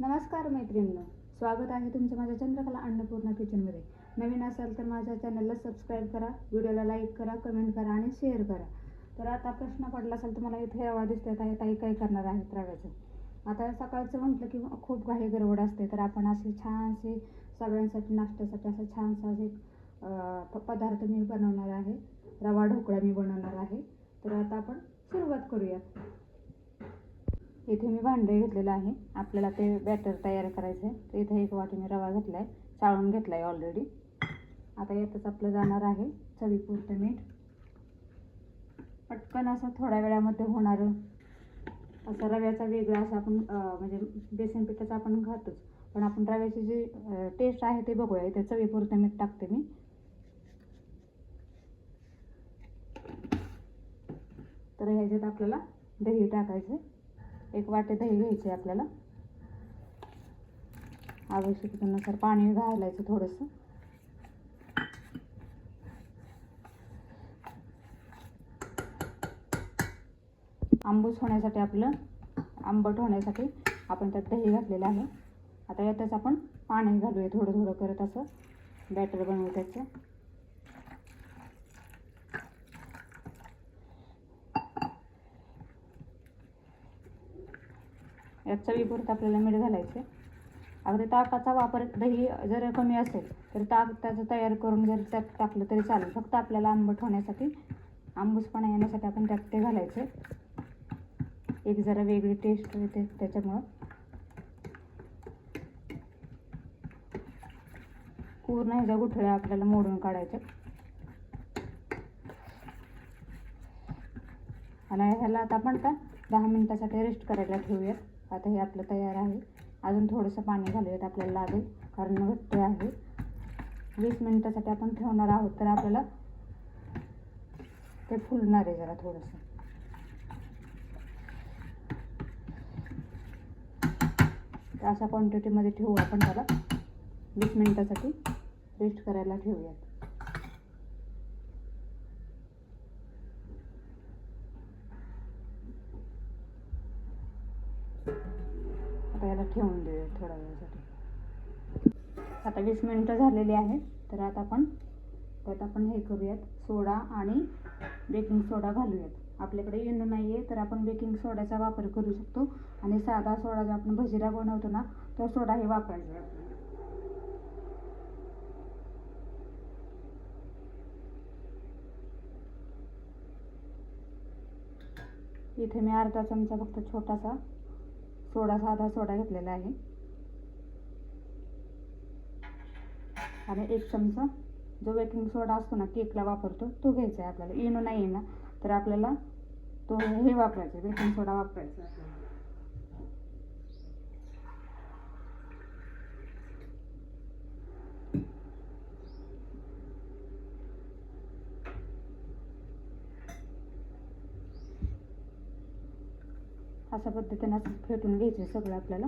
नमस्कार मैत्रिणींनो. स्वागत आहे तुमचं माझ्या चंद्रकला अन्नपूर्णा किचनमध्ये नवीन असाल तर माझ्या चॅनलला सबस्क्राईब करा व्हिडिओला लाईक करा कमेंट करा आणि शेअर करा. तर आता प्रश्न पडला असेल तर मला इथे रवा दिसत आहे ताई काय करणार आहेत रव्याचं आता सकाळचं म्हटलं की खूप घाई गरवड असते तर आपण असे छानसे सगळ्यांसाठी नाश्त्यासाठी असं छानसा असे पदार्थ मी बनवणार आहे. रवा ढोकळा मी बनवणार आहे. तर आता आपण सुरुवात करूयात. इथे मी भांडे घेतलेलं आहे. आपल्याला ते बॅटर तयार करायचं आहे. तर इथे एक वाटी मी रवा घेतला आहे चाळून घेतला आहे ऑलरेडी आता यातच आपलं जाणार आहे चवीपुरतं मीठ. पटकन असं थोड्या वेळामध्ये होणारं. असं रव्याचा वेगळा असं आपण म्हणजे बेसन पिठाचा आपण खातोच पण आपण रव्याची जी टेस्ट आहे ते बघूया. इथे चवीपुरतं मीठ टाकते मी. तर ह्याच्यात आपल्याला दही टाकायचं एक वाटी दही घ्यायची आपल्याला. आवश्यकतेनुसार पाणी घालायचं थोडंसं. आंबूस होण्यासाठी आपलं आंबट होण्यासाठी आपण त्यात दही घातलेलं आहे. आता यातच आपण पाणी घालूया थोडं थोडं करत असं. बॅटर बनवू त्याचं. यात चवीपुरतं आपल्याला मीठ घालायचं अगदी ताकाचा वापर दही जर कमी असेल तर ताक त्याचं तयार करून जर त्यात टाकलं तरी चालेल. फक्त आपल्याला आंबट होण्यासाठी आंबूसपणा येण्यासाठी आपण त्यात ते घालायचं एक जरा वेगळी टेस्ट येते त्याच्यामुळं. पूर्ण ह्याच्या गुठळ्या आपल्याला मोडून काढायच्या. आणि ह्याला आता आपण का दहा मिनिटासाठी रेस्ट करायला ठेवूयात. आता हे आपलं तयार आहे. अजून थोडंसं पाणी घालूयात आपल्याला लागेल कारण घट्ट आहे. वीस मिनिटासाठी आपण ठेवणार आहोत तर आपल्याला ते फुलणार आहे जरा थोडंसं. तर अशा क्वांटिटीमध्ये ठेवू आपण त्याला. वीस मिनिटासाठी रेस्ट करायला ठेवूयात. ठेवून देऊया थोड्या वेळासाठी. आता वीस मिनटं झालेली आहेत तर आता आपण त्यात आपण हे करूयात. सोडा आणि बेकिंग सोडा घालूयात. आपल्याकडे येणं नाही आहे तर आपण बेकिंग सोड्याचा वापर करू शकतो. आणि साधा सोडा जो आपण भजिरा बनवतो ना तो सोडा हे वापरायचा. इथे मी अर्धा चमचा फक्त छोटासा सोडा साधा सोडा घेतलेला आहे. आणि एक चमचा जो बेकिंग सोडा असतो ना केकला वापरतो तो घ्यायचा आहे आपल्याला. इनो नाही ना तर आपल्याला तो हे वापरायचा बेकिंग सोडा वापरायचा अशा पद्धतीने असं फेटून घ्यायचं सगळं आपल्याला.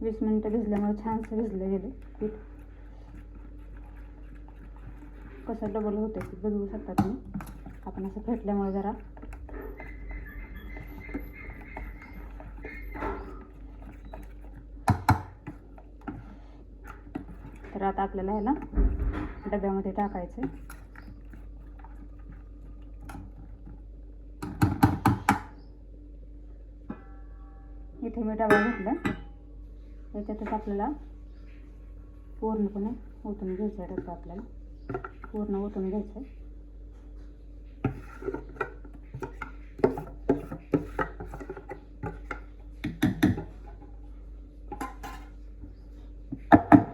वीस मिनिटं भिजल्यामुळे छानसं भिजलं गेलं पीठ. कसं डबल होतं ते बघू शकता तुम्ही. आपण असं फेटल्यामुळे जरा. तर आता आपल्याला ह्याला डब्यामध्ये टाकायचं इथे मी डबा घेतला. याच्यातच आपल्याला पूर्णपणे ओतून घ्यायचं आहे डबा आपल्याला. पूर्ण ओतून घ्यायचं आहे.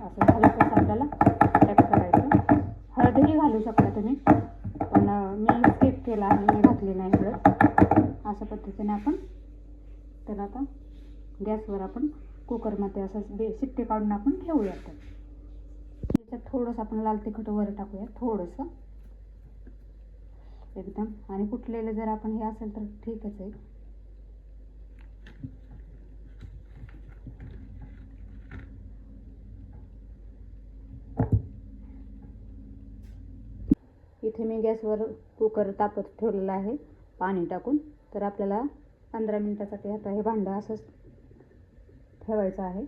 असं झालं कसं आपल्याला चेक करायचं हळदही घालू शकता तुम्ही पण अं, मी स्किप केला आहे मी घातली नाही हळद अशा पद्धतीने आपण त्याला आता गॅसवर आपण कुकरमध्ये असं बे शिट्टे काढून आपण ठेवूया तर त्याच्यात थोडंसं आपण लाल तिखट वर टाकूया थोडंसं. एकदम. आणि कुठलेलं जर आपण हे असेल तर ठीकच आहे. इथे मी गॅसवर कुकर तापत ठेवलेला आहे पाणी टाकून. तर आपल्याला पंधरा मिनटासाठी आता हे भांडं असंच ठेवायचं आहे.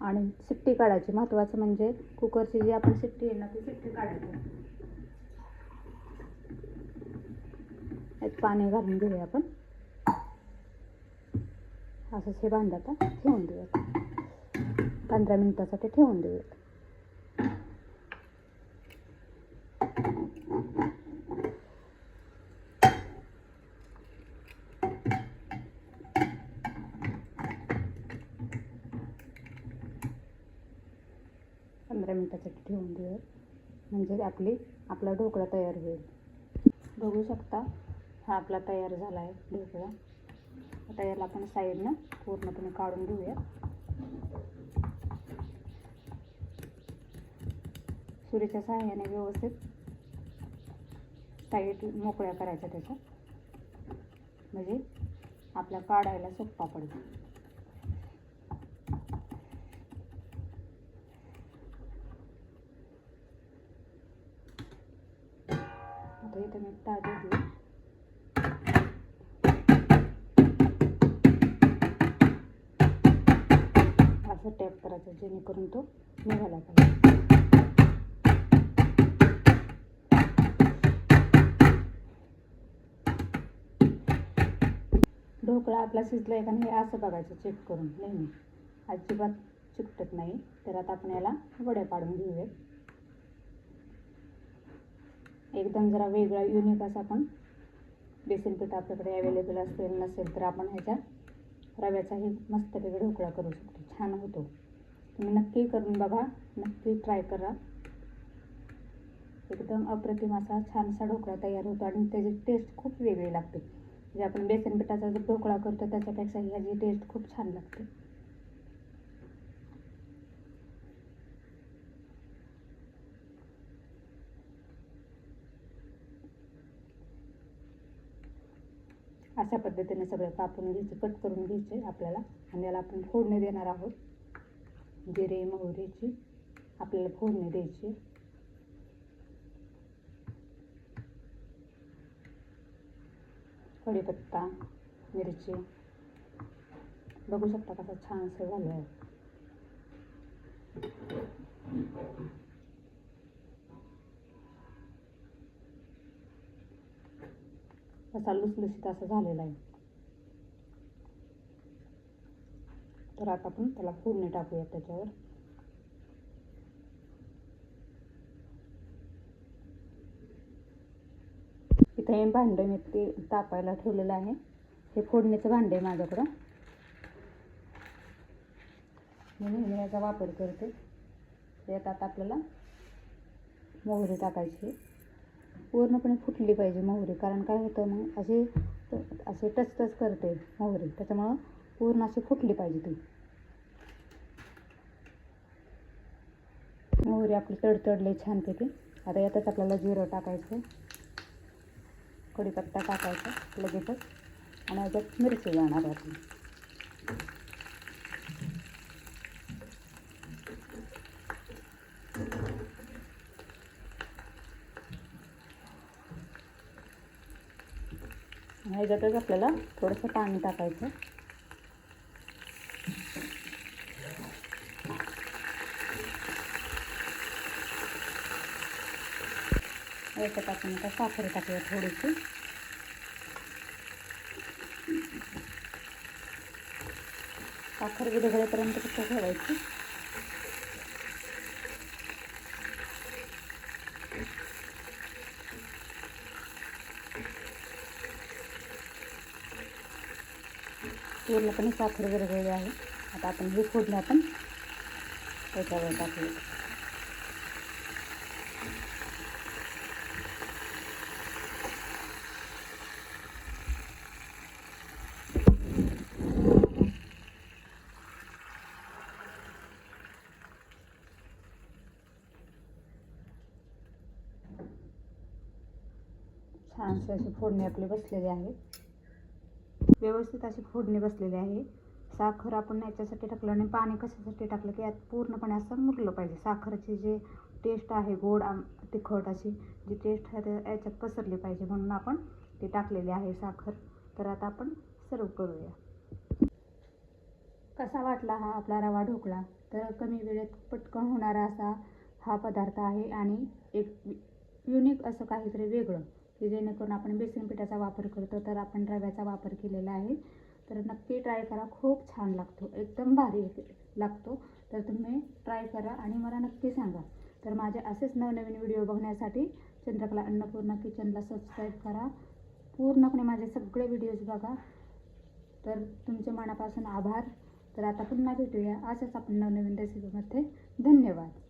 आणि शिट्टी काढायची. महत्त्वाचं म्हणजे कुकरची जी आपण शिट्टी आहे ना ती शिट्टी काढायची. एक पाणी घालून घेऊया आपण. असंच हे भांडं आता ठेवून देऊयात. पंधरा मिनिटासाठी ठेवून देऊयात पंधरा मिनटासाठी ठेवून देऊया म्हणजे आपली आपला ढोकळा तयार होईल. बघू शकता हा आपला तयार झाला आहे ढोकळा. आता याला आपण साईडनं पूर्णपणे काढून घेऊया सुरीच्या सहाय्याने व्यवस्थित साईड मोकळ्या करायच्या त्याच्या म्हणजे आपल्या काढायला सोपा पडतो. आता इथं मी असं टॅप करायचं जेणेकरून तो निघाला पाहिजे. ढोकळा आपला शिजला आहे का नाही असं बघायचं चेक करून. नेहमी अजिबात चिकटत नाही. तर आता आपण याला वड्या पाडून घेऊया. एकदम जरा वेगळा युनिक असा आपण बेसन पीठ आपल्याकडे अवेलेबल असेल नसेल तर आपण ह्याच्या रव्याचाही मस्तपैकी ढोकळा करू शकतो. छान होतो. तुम्ही नक्की करून बघा. नक्की ट्राय करा. एकदम अप्रतिम असा छानसा ढोकळा तयार होतो आणि त्याची टेस्ट खूप वेगळी लागते. जे आपण बेसन पिठाचा जो ढोकळा करतो त्याच्यापेक्षा ह्याची टेस्ट खूप छान लागते. अशा पद्धतीने सगळं कापून घ्यायचे कट करून घ्यायचे आपल्याला. आणि याला आपण फोडणी देणार आहोत. जिरे मोहरीची आपल्याला फोडणी द्यायची. कढीपत्ता मिरची. बघू शकता कसं छानसं झालं आहे असा लुसलुसीत असं झालेला आहे. तर आता आपण त्याला फोडणी टाकूया त्याच्यावर. इथं हे भांडं मी ते तापायला ठेवलेलं आहे. हे फोडणीचं भांडं आहे माझ्याकडं. मी नेहमी याचा वापर करते. त्यात आता आपल्याला मोहरी टाकायची पूर्णपणे फुटली पाहिजे मोहरी. कारण काय होतं मग अशी असे टचटच करते मोहरी. त्याच्यामुळं पूर्ण अशी फुटली पाहिजे ती. मोहरी आपली तडतडली छानपैकी आता यातच आपल्याला जिरं टाकायचं. कढीपत्ता टाकायचा लगेचच. आणि याच्यात मिरची जाणार आपली ह्याच्यातच आपल्याला थोडंसं पाणी टाकायचं. याच्यात आपण आता साखर टाकूया थोडीशी. साखर विरघळेपर्यंत कसं ठेवायची? पूर्णपणे साखर विरघळली आहे. आता आपण हे फोडणी आपण त्याच्यावर टाकू छानशी अशी फोडणी आपली बसलेली आहे. व्यवस्थित अशी फोडणी बसलेली आहे. साखर आपण याच्यासाठी टाकलं आणि पाणी कशासाठी टाकलं की यात पूर्णपणे असं मुरलं पाहिजे. साखरची जे टेस्ट आहे गोड आम तिखट अशी जी टेस्ट आहे ते याच्यात पसरली पाहिजे म्हणून आपण ती टाकलेली आहे साखर. तर आता आपण सर्व करूया. कसा वाटला हा आपला रवा ढोकळा? तर कमी वेळेत पटकन होणारा असा हा पदार्थ आहे आणि एक युनिक असं काहीतरी वेगळं. की जेणेकरून आपण बेसन पिठाचा वापर करतो तर आपण रव्याचा वापर केलेला आहे. तर नक्की ट्राय करा खूप छान लागतो एकदम भारी लागतो. तर तुम्ही ट्राय करा आणि मला नक्की सांगा. तर माझे असेच नवनवीन व्हिडिओ बघण्यासाठी चंद्रकला अन्नपूर्णा किचनला सबस्क्राईब करा. पूर्णपणे माझे सगळे व्हिडिओज बघा. तर तुमचे मनापासून आभार. तर आता पुन्हा भेटूया असंच आपण नवनवीन रेसिपीमध्ये धन्यवाद.